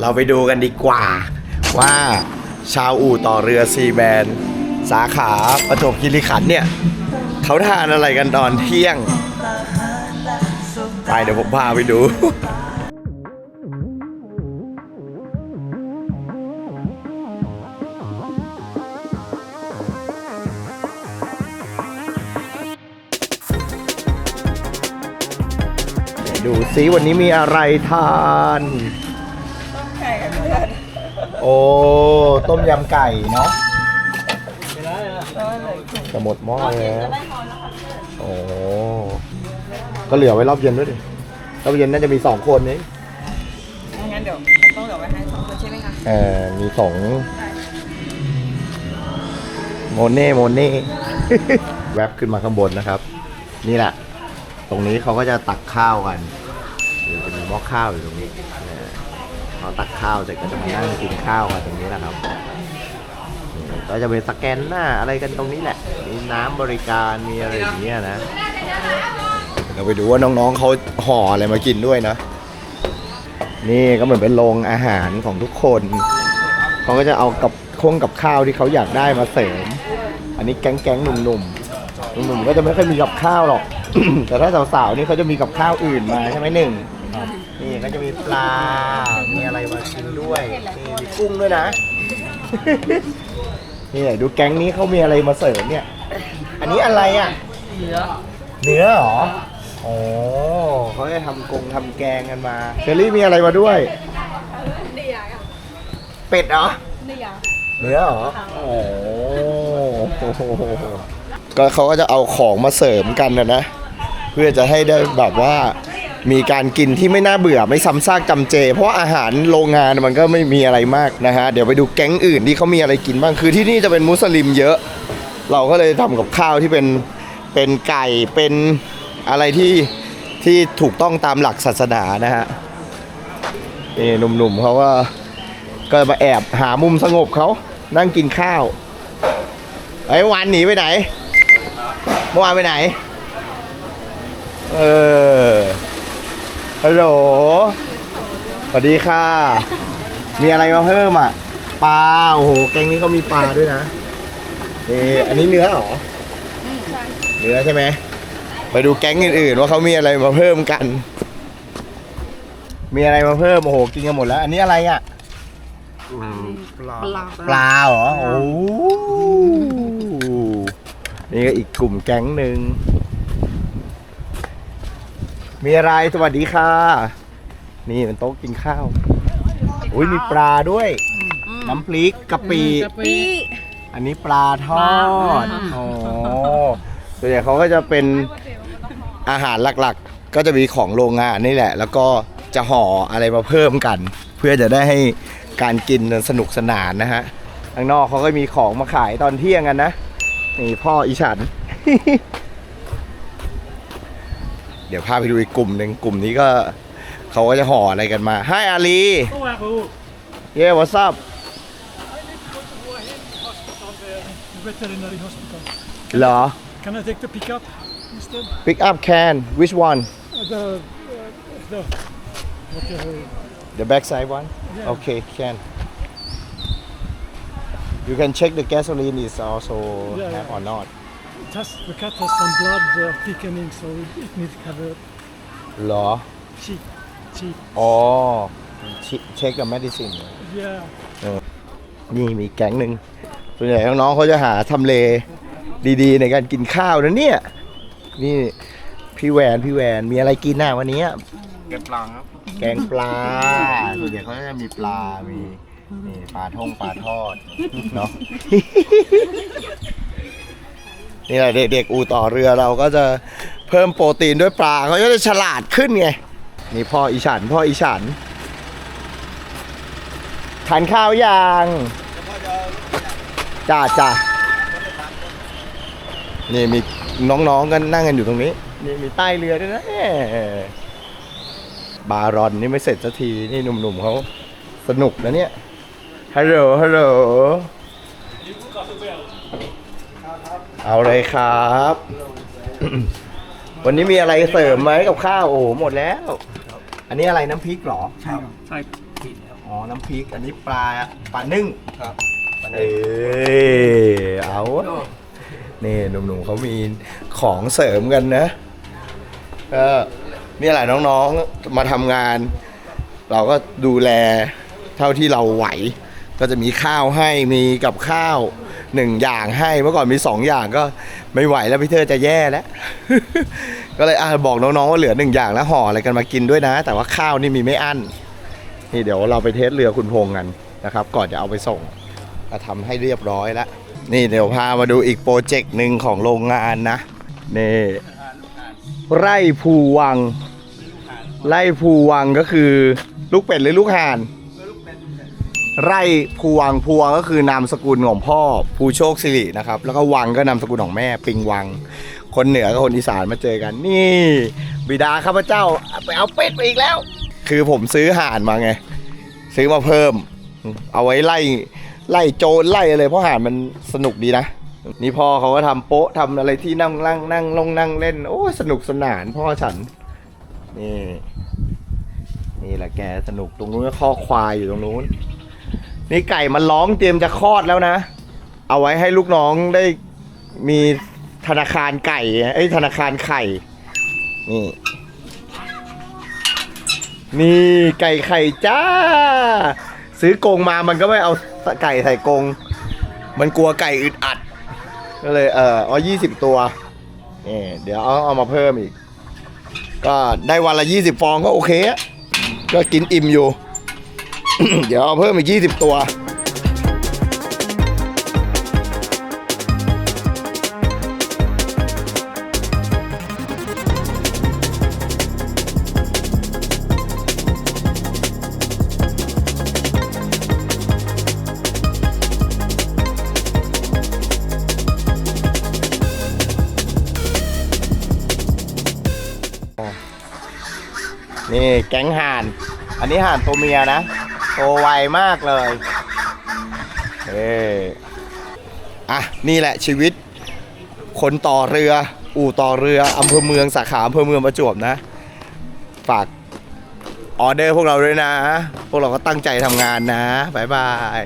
เราไปดูกันดีกว่า ว่าชาวอู่ต่อเรือซีแบนสาขาประจวบคีรีขันธ์เนี่ย เขาทานอะไรกันตอนเที่ยง ไปเดี๋ยวผมพาไปดูดูซิวันนี้มีอะไรทาน โอ้ต้มยำไก่เนาะจะหมดหม้อแล้วโอ้ก็เหลือไว้รอบเย็นด้วยดิรอบเย็นน่าจะมีสองคนนี้งั้นเดี๋ยวผมต้องเหลือไว้ให้สองคนใช่ไหมคะเออมีสองโมเน่โมเน่แวบขึ้นมาข้างบนนะครับ นี่แหละ ตรงนี้เขาก็จะตักข้าวกันเดี๋ยวจะมีหม้อข้าวอยู่ตรงนี้ เขาตักข้าวเสร็จก็จะมานั่งกินข้าวกันตรงนี้นะครับ ก็จะเป็นสแกนหน้าอะไรกันตรงนี้แหละ มีน้ำบริการมีอะไรอย่างเงี้ยนะ เราไปดูว่าน้องๆเขาห่ออะไรมากินด้วยนะ นี่ก็เหมือนเป็นโรงอาหารของทุกคนเขาก็จะเอากับคงกับข้าวที่เขาอยากได้มาเสริม อันนี้แก๊งแก๊งๆหนุ่มๆหนุ่มๆก็จะไม่ค่อยมีกับข้าวหรอก แต่ถ้าสาวๆนี่เขาจะมีกับข้าวอื่นมาใช่ไหมหนึ่ง นี่ก็จะมีปลา มีอะไรมากินด้วยนี่มีกุ้งด้วยนะ นี่ไหนดูแก๊งนี้เขามีอะไรมาเสริมเนี่ย อันนี้อะไรอะเหลือเนื้อเหรอโอ้เขาจะทำกงทำแกงกันมาเชอรี่มีอะไรมาด้วย เป็ดเหรอเนื้อเนื้อเหรอ โอ้โหก็เขาก็จะเอาของมาเสริมกันนะนะ เพื่อจะให้ได้แบบว่า มีการกินที่ไม่น่าเบื่อไม่ซ้ำซากจำเจ เพราะอาหารโรงงานมันก็ไม่มีอะไรมากนะฮะ เดี๋ยวไปดูแก๊งอื่นที่เขามีอะไรกินบ้าง คือที่นี่จะเป็นมุสลิมเยอะ เราก็เลยทำกับข้าวที่เป็นเป็นไก่เป็นอะไรที่ที่ถูกต้องตามหลักศาสนานะฮะนี่หนุ่มๆเขาก็ก็มาแอบหามุมสงบเขานั่งกินข้าวไอ้วันหนีไปไหนเมื่อวานไปไหน เออ ฮัลโหล สวัสดีค่ะ มีอะไรมาเพิ่มอะ ปลา โอ้โห แกงนี้เขามีปลาด้วยนะเอออันนี้เนื้อเหรอ เนื้อใช่ไหม ไปดูแก๊งอื่นๆว่าเขามีอะไรมาเพิ่มกัน มีอะไรมาเพิ่ม โอ้โห กินกันหมดแล้ว อันนี้อะไรอะ ปลาปลาเหรอ โอ้โหนี่ก็อีกกลุ่มแก๊งหนึ่ง มีอะไรสวัสดีค่ะ นี่เป็นโต๊ะกินข้าว อุ้ยมีปลาด้วย น้ำพริกกะปิปีอันนี้ปลาทอดอ๋อส่วนใหญ่เขาก็จะเป็นอาหารหลักๆ ก็จะมีของโรงงานนี่แหละ แล้วก็จะห่ออะไรมาเพิ่มกัน เพื่อจะได้ให้การกินมันสนุกสนานนะฮะข้างนอกเขาก็มีของมาขายตอนเที่ยงกันนะ นี่พ่ออีฉัน เดี๋ยวพาไปดูอีกกลุ่มหนึ่งกลุ่มนี้ก็เขาก็จะห่ออะไรกันมา Hi อาลี Yeah what's up veterinary hospital. เหรอ Can I take the pickup instead? Pick up can which one Uh, the, uh, the, whatever. The backside one? Yeah. Okay, can. You can check the gasoline is also Yeah, have yeah. or not. It has, the cat has some blood uh, thickening, so it, it needs to have a เหรอ cheek. cheek. อ๋อเช็คกับ medicine Yeah. นี่มีแก๊งหนึ่งส่วนใหญ่น้องๆเขาจะหาทำเลดีๆ ในการกินข้าวนะเนี่ย นี่พี่แหวนพี่แหวนมีอะไรกินน่ะวันนี้เก็บปลาครับ แกงปลาส่วนใหญ่เขาจะมีปลา มีนี่ปลาท่องปลาทอดเนาะ นี่แหละเด็กๆอูต่อเรือเราก็จะเพิ่มโปรตีนด้วยปลาเขาก็จะฉลาดขึ้นไง นี่พ่ออีฉันพ่ออีฉันทานข้าวยังจ้าจ้านี่มีน้องๆกันนั่งกันอยู่ตรงนี้ นี่มีใต้เรือด้วยนะบารอนนี่ไม่เสร็จสักทีนี่หนุ่มๆเขาสนุกนะเนี่ยฮัลโหลฮัลโหล เอาเลยครับ วันนี้มีอะไรเสริมไหมกับข้าวโอ้โหหมดแล้ว อันนี้อะไรน้ำพริกเหรอ Type. อ๋อ น้ำพริก อันนี้ปลาปลานึ่งครับเอ้ยเอาวะนี่หนุ่มๆเขามีของเสริมกันนะก็นี่แหละน้องๆมาทำงาน เราก็ดูแลเท่าที่เราไหว ก็จะมีข้าวให้มีกับข้าว หนึ่งอย่างให้เมื่อก่อนมีสองอย่างก็ไม่ไหวแล้วพี่เธอจะแย่แล้ว ก็เลยอะบอกน้องๆว่าเหลือหนึ่งอย่างแล้วห่ออะไรกันมากินด้วยนะ แต่ว่าข้าวนี่มีไม่อั้นนี่เดี๋ยวเราไปเทสเรือคุณพงษ์กันนะครับ ก่อนจะเอาไปส่งก็ทำให้เรียบร้อยแล้วนี่เดี๋ยวพามาดูอีกโปรเจกต์หนึ่งของโรงงานนะนี่ไร่ภูวัง ไร่ภูวังก็คือลูกเป็ดหรือลูกห่าน ไร่ภูวังภูวังก็คือนามสกุลของพ่อภูโชคสิรินะครับ แล้วก็วังก็นามสกุลของแม่ปิงวัง คนเหนือกับคนอีสานมาเจอกัน นี่ บิดาข้าพเจ้าไปเอาเป็ดมาอีกแล้ว คือผมซื้อห่านมาไง ซื้อมาเพิ่ม เอาไว้ไล่ไล่โจรไล่อะไรเพราะห่านมันสนุกดีนะนี่พ่อเขาก็ทำโป๊ะทำอะไรที่นั่งนั่งนั่งลงนั่งเล่น โอ้สนุกสนานพ่อฉัน นี่ นี่แหละแกสนุกตรงนู้นข้อควายอยู่ตรงนู้น นี่ไก่มันร้องเตรียมจะคลอดแล้วนะ เอาไว้ให้ลูกน้องได้มีธนาคารไก่ไอ้ธนาคารไข่ นี่ นี่ไก่ไข่จ้า ซื้อกรงมามันก็ไม่เอาไก่ใส่กรงมันกลัวไก่อึดอัด ก็เลยเออเอายี่สิบตัวนี่เดี๋ยวเอาเอามาเพิ่มอีก ก็ได้วันละยี่สิบฟองก็โอเค ก็กินอิ่มอยู่ เดี๋ยวเอาเพิ่มอีกยี่สิบตัว นี่แก๊งห่าน อันนี้ห่านตัวเมียนะ โตไวมากเลยเอออะ นี่แหละชีวิต คนต่อเรือ อู่ต่อเรืออำเภอเมืองสาขาอำเภอเมืองประจวบนะ ฝากออเดอร์พวกเราด้วยนะ พวกเราก็ตั้งใจทำงานนะ บ๊ายบาย